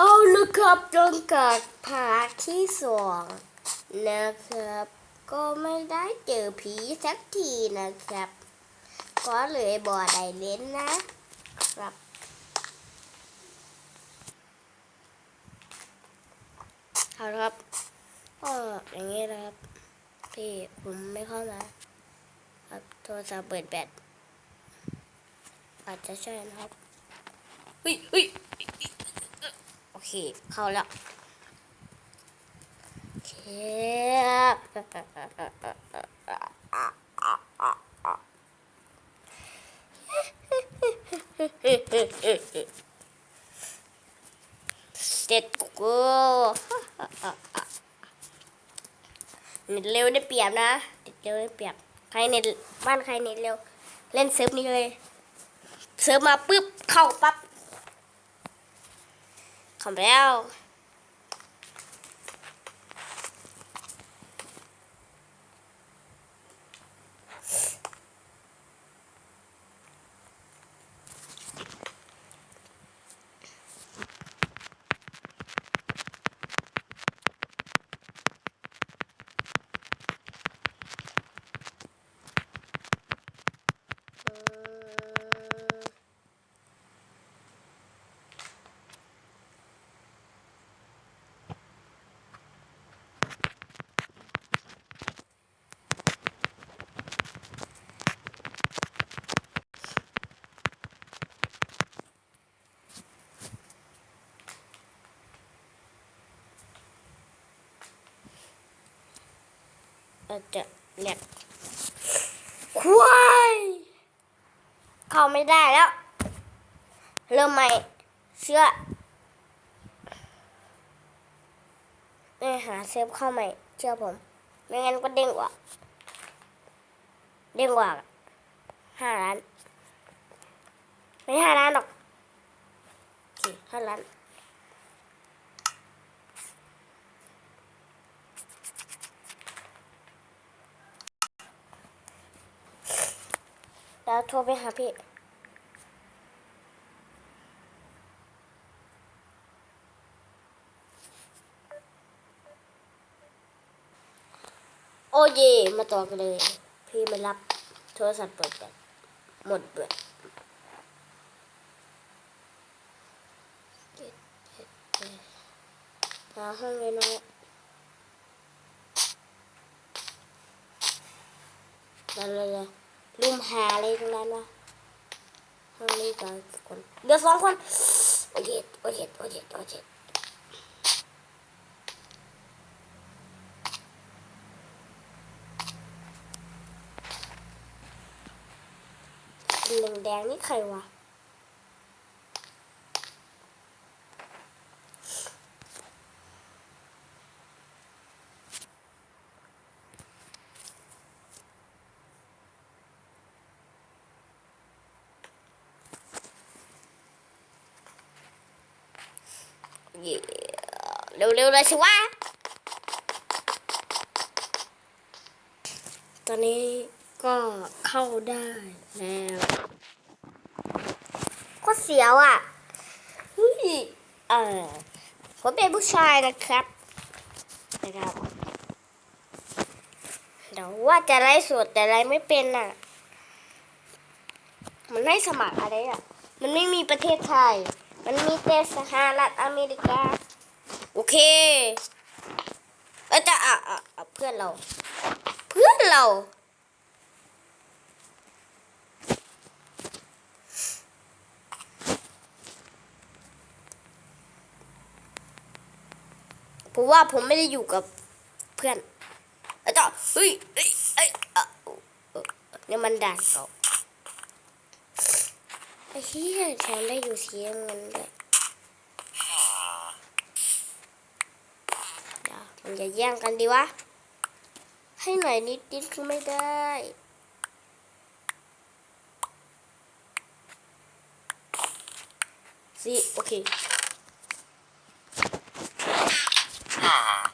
เอาละครับจนกาดผาที่สองนะครับ ก็ไม่ได้เจอผีสักทีนะครับก็เลยบ่อได้เล่นนะครับ เอาละครับก็อย่างนี้นะครับที่ผมไม่เข้ามาครับโทรศัพท์เปิดแบตอาจจะใช่นะครับเฮ้ยเฮ้ย เค เข้าแล้วเคเสร็จกูเน็ตเร็วได้เปรียบนะเน็ตเร็วได้เปรียบ ใครเน็ตบ้านใครเน็ตเร็ว เล่นเซิร์ฟนี้เลย เซิร์ฟมาปุ๊บเข้าปั๊บ ข้าไปแล้ว เราจะเรียกควายเข้าไม่ได้แล้ว เริ่มใหม่เชื่อไปหาเซฟเข้าใหม่ เชื่อผม ไม่งั้นก็เด้งกว่า เด้งกว่าห้าล้าน ไม่ห้าล้านหรอกสี่ห้าล้าน แล้วโทรไปหาพี่โอเย มาต่อกันเลย พี่ไม่รับโทรศัพท์เปิดแบตหมดแบตเจ็ดหาห้องเลยน้อยนั่นเลยเลย ลุมหาอะไรตรงนั้นวะห้องนี้กันคนเดี๋ยวสองคนโอเคโอเคโอเคโอเคเหลืองแดงนี่ใครวะ เย่เร็วๆเลยสิวะ ตอนนี้ก็เข้าได้แล้วก็เสียวอะเฮ้ยเออผมเป็นผู้ชายนะครับนะครับเดี๋ยวว่าจะไล่สดแต่ไล่ไม่เป็นอะ มันให้สมัครอะไรอะ มันไม่มีประเทศไทย มันมีแต่สหรัฐอเมริกา โอเคเออจะอะอะอะเพื่อนเรา เพื่อนเราผมว่าผมไม่ได้อยู่กับเพื่อนอาจารย์เฮ้ยเฮ้ยเฮ้ยเนี่ยมันด่านเก่า อ้เหี้ยแถมได้อยู่เสียเงินด้วยเดี๋ยวมันจะแย่งกันดีวะ ให้หน่อยนิดนิดก็ไม่ได้สิโอเค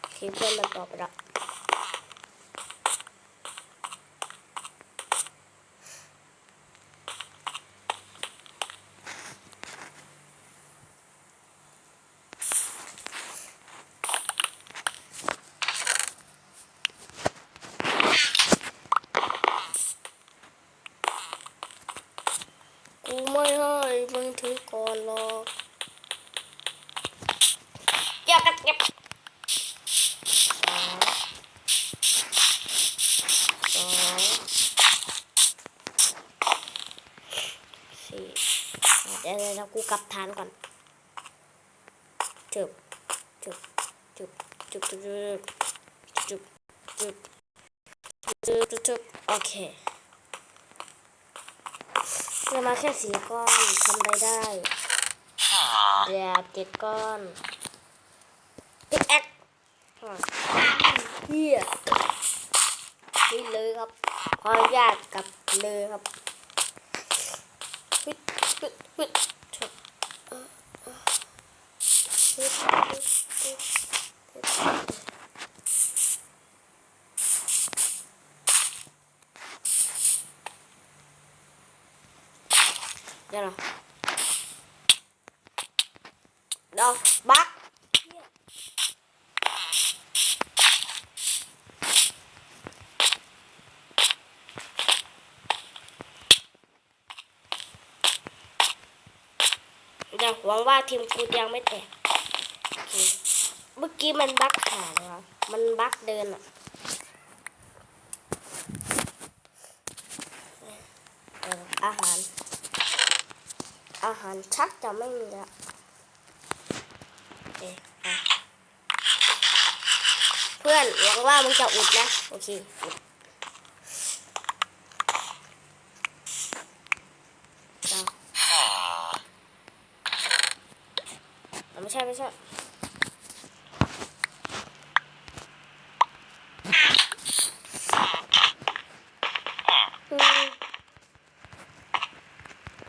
โอเคเพื่อนมันตอบ รับฐานก่อนจุบจุบจุบจุบจุบจุบจุบจุบจุบจุบจุบโอเคเรามาแค่สี่ก้อนทำอะไรได้แบบเจ็ดก้อนติ๊กแอคเฮียนี่เลยครับขออนุญาตกับเลยครับปึ๊ดปึ๊ Đây nào Đâu, bắt Đâu, quán ba thêm cô đang mới tệ เมื่อกี้มันบักขานะครับมันบักเดินอะเอออาหาร อาหารชักจะไม่มีแล้วเอ๊ะเพื่อนหวังว่ามึงจะอุดนะ โอเคอุดไม่ใช่ ไม่ใช่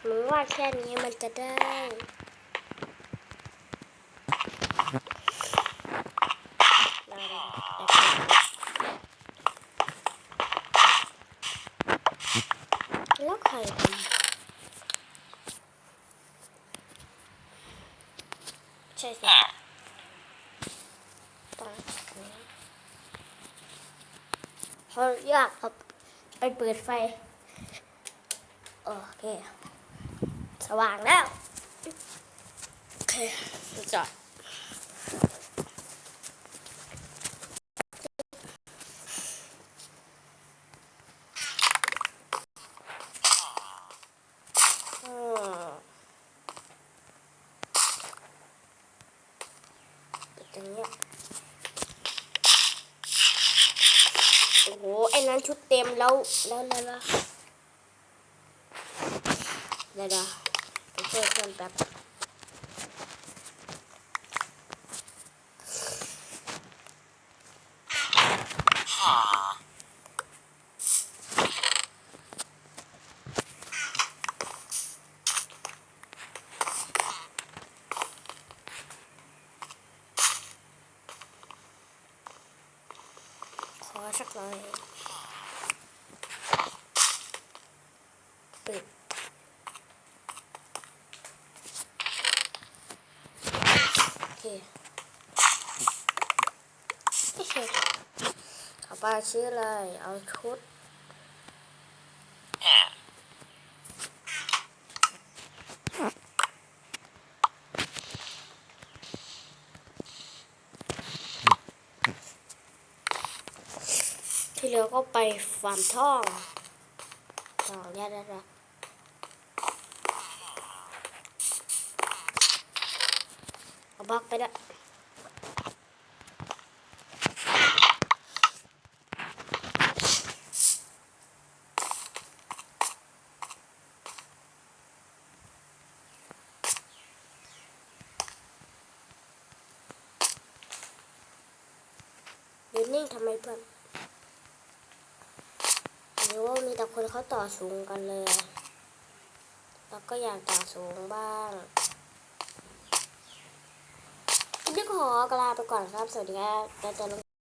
อืมาแค่นี้มันจะได้แล้วใครทำใช่สิต้องนี้เขาอยากครับไปเปิดไฟ โอเค สว่างแล้ว โอเคจอดอืมปิดอย่างเงี้ยโอ้โห ไอ้นั้นชุดเต็มแล้ว แล้วแล้วแล้วเดี๋ยว ปิดก่อนแป๊บขอสักหน่อย โอเคโอเคเอาไปชื่อเลยเอาชุดที่เหลือก็ไปฟาร์มท่องทองเนี่ยได้ละ บล็อกไปด้วยยืนนิ่งทำไมเพื่อนหรือว่ามีแต่คนเขาต่อสูงกันเลยแล้วก็อยากต่อสูงบ้างคลิปนี้ก็ ขอกลาไปก่อนครับ สวัสดีครับแล้วเจอกัน